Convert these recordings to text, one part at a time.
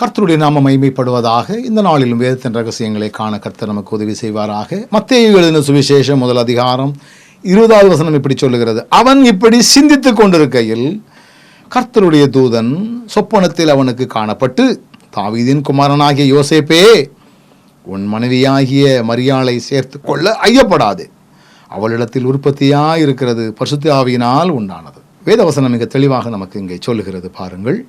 கர்த்தருடைய நாம மைமைப்படுவதாக இந்த நாளிலும் வேதத்தின் ரகசியங்களை காண கர்த்தர் நமக்கு உதவி செய்வாராக. மத்திய எழுதின சுவிசேஷம் முதல் அதிகாரம் இருபதாவது வசனம் இப்படி சொல்லுகிறது. அவன் இப்படி சிந்தித்து கொண்டிருக்கையில் கர்த்தருடைய தூதன் சொப்பனத்தில் அவனுக்கு காணப்பட்டு தாவீதின் குமாரனாகிய யோசேப்பே உன் மனைவியாகிய மரியாளை சேர்த்து கொள்ள ஐயப்படாது. அவளிடத்தில் உற்பத்தியாக இருக்கிறது பசுத்தாவியினால் உண்டானது. வேதவசனம் மிக தெளிவாக நமக்கு இங்கே சொல்லுகிறது. பாருங்கள்.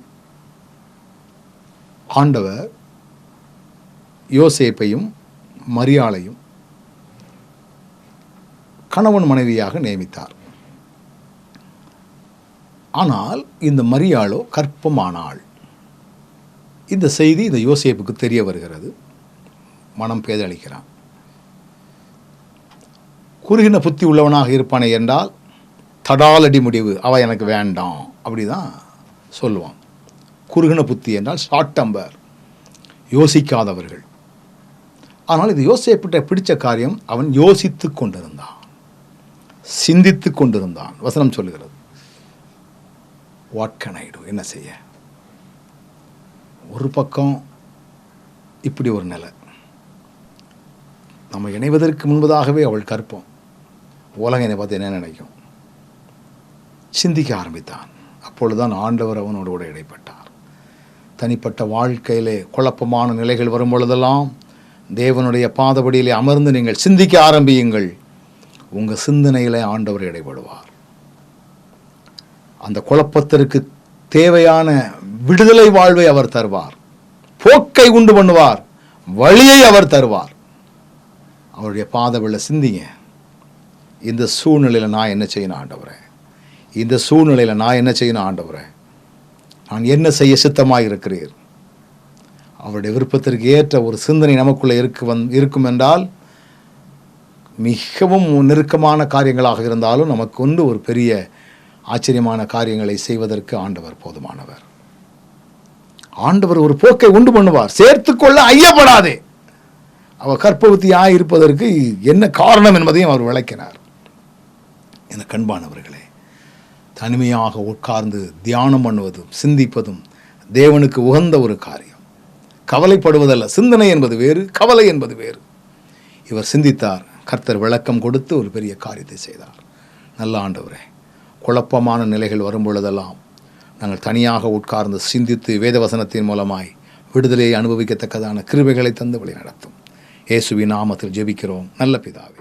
ஆண்டவர் யோசேப்பையும் மரியாளையும் கணவன் மனைவியாக நியமித்தார். ஆனால் இந்த மரியாளோ கற்பமானாள். இந்த செய்தி இந்த யோசேப்புக்கு தெரிய வருகிறது. மனம் பேதளிக்கிறான். குறுகின புத்தி உள்ளவனாக இருப்பானே என்றால் தடாலடி முடிவு அவள் எனக்கு வேண்டாம் அப்படிதான் சொல்லுவான். குறுகின புத்தி என்றால் ஷார்ட் டம்பர் யோசிக்காதவர்கள். ஆனால் இது யோசிப்பிட்ட பிடித்த காரியம் அவன் யோசித்து கொண்டிருந்தான். சிந்தித்து கொண்டிருந்தான். வசனம் சொல்லுகிறது. வாட் கேன் ஐ என்ன செய்ய? ஒரு பக்கம் இப்படி ஒரு நிலை. நம்ம இணைவதற்கு முன்பதாகவே அவள் கற்போம். உலகம் என்னை பார்த்து என்ன நினைக்கும்? சிந்திக்க ஆரம்பித்தான். அப்பொழுதுதான் ஆண்டவர் அவனோடு கூட தனிப்பட்ட வாழ்க்கையிலே குழப்பமான நிலைகள் வரும் பொழுதெல்லாம் தேவனுடைய பாதபடியிலே அமர்ந்து நீங்கள் சிந்திக்க ஆரம்பியுங்கள். உங்கள் சிந்தனையிலே ஆண்டவர் இடைபடுவார். அந்த குழப்பத்திற்கு தேவையான விடுதலை வாழ்வை அவர் தருவார். போக்கை உண்டு பண்ணுவார். வழியை அவர் தருவார். அவருடைய பாதவில் சிந்திங்க. இந்த சூழ்நிலையில் நான் என்ன செய்யணும் ஆண்டவரேன் இந்த சூழ்நிலையில் நான் என்ன செய்யணும் ஆண்டவரேன் நான் என்ன செய்ய சித்தமாக இருக்கிறீர் அவருடைய விருப்பத்திற்கு ஏற்ற ஒரு சிந்தனை நமக்குள்ளே இருக்கு வந் இருக்கும் என்றால் மிகவும் நெருக்கமான காரியங்களாக இருந்தாலும் நமக்கு ஒன்று ஒரு பெரிய ஆச்சரியமான காரியங்களை செய்வதற்கு ஆண்டவர் போதுமானவர். ஆண்டவர் ஒரு போக்கை உண்டு பண்ணுவார். சேர்த்துக்கொள்ள ஐயப்படாதே. அவர் கற்பவத்தியாக இருப்பதற்கு என்ன காரணம் என்பதையும் அவர் விளக்கினார். என கண்பானவர்களே தனிமையாக உட்கார்ந்து தியானம் பண்ணுவதும் சிந்திப்பதும் தேவனுக்கு உகந்த ஒரு காரியம். கவலைப்படுவதல்ல சிந்தனை என்பது வேறு கவலை என்பது வேறு. இவர் சிந்தித்தார் கர்த்தர் விளக்கம் கொடுத்து ஒரு பெரிய காரியத்தை செய்தார். நல்ல ஆண்டவரே குழப்பமான நிலைகள் வரும் பொழுதெல்லாம் நாங்கள் தனியாக உட்கார்ந்து சிந்தித்து வேதவசனத்தின் மூலமாய் விடுதலையை அனுபவிக்கத்தக்கதான கிருபைகளை தந்து வழி நடத்தும் இயேசுவின் நாமத்தில் ஜெபிக்கிறோம். நல்ல பிதாவே